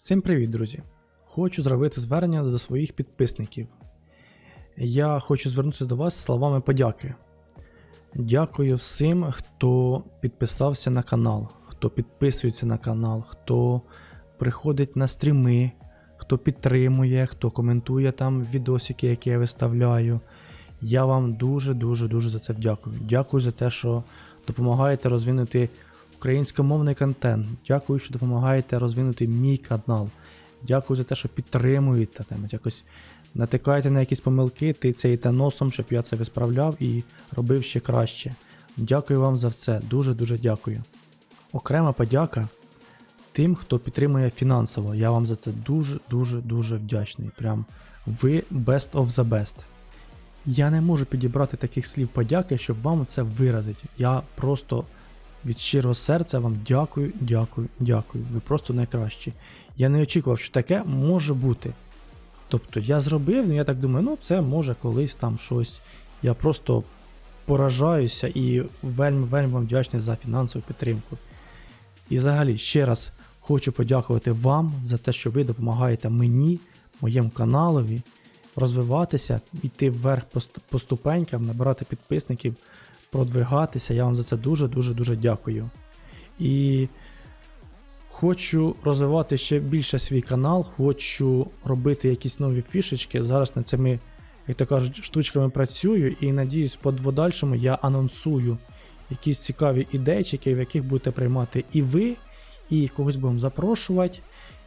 Всім привіт, друзі! Хочу зробити звернення до своїх підписників. Я хочу звернутися до вас словами подяки. Дякую всім, хто підписався на канал, хто підписується на канал, хто приходить на стріми, хто підтримує, хто коментує там відосики, які я виставляю. Я вам дуже дуже дуже за це вдякую. Дякую за те, що допомагаєте розвинути українськомовний контент. Дякую, що допомагаєте розвинути мій канал. Дякую за те, що підтримуєте там, якось натикаєте на якісь помилки, тицяєте носом, щоб я це висправляв і робив ще краще. Дякую вам за все. Дуже дуже дякую. Окрема подяка тим, хто підтримує фінансово. Я вам за це дуже дуже дуже вдячний. Прям ви best of the best. Я не можу підібрати таких слів подяки, щоб вам це виразити. Я просто від щирого серця вам дякую, дякую, дякую. Ви просто найкращі. Я не очікував, що таке може бути. Тобто я зробив, ну я так думаю, ну це може колись там щось. Я просто поражаюся і вельми вельми вам вдячний за фінансову підтримку. І взагалі ще раз хочу подякувати вам за те, що ви допомагаєте мені, моєму каналові розвиватися, йти вверх по ступенькам, набирати підписників, продвигатися. Я вам за це дуже дуже дякую. І хочу розвивати ще більше свій канал, хочу робити якісь нові фішечки. Зараз над цими, як то кажуть, штучками працюю і надіюсь, по подальшому я анонсую якісь цікаві ідейчики, в яких будете приймати і ви, і когось будемо запрошувати.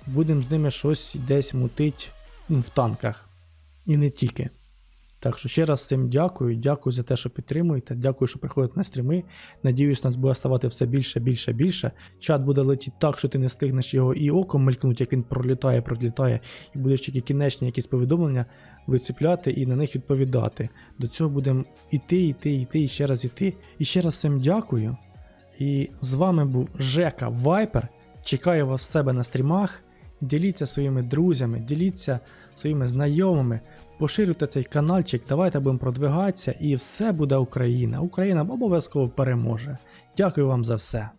Будемо з ними щось десь мутить ну, в танках. І не тільки. Так що ще раз всім дякую, дякую за те, що підтримуєте, дякую, що приходите на стріми. Надіюсь, нас буде ставати все більше, більше, більше. Чат буде летіти так, що ти не стигнеш його і оком мелькнути, як він пролітає, пролітає, і будеш тільки кінечні якісь повідомлення виціпляти і на них відповідати. До цього будемо іти, іти, іти, і ще раз іти. І ще раз всім дякую. І з вами був Жека Вайпер. Чекаю вас в себе на стрімах. Діліться своїми друзями, діліться своїми знайомими, поширюйте цей каналчик, давайте будемо продвигатися, і все буде Україна. Україна обов'язково переможе. Дякую вам за все.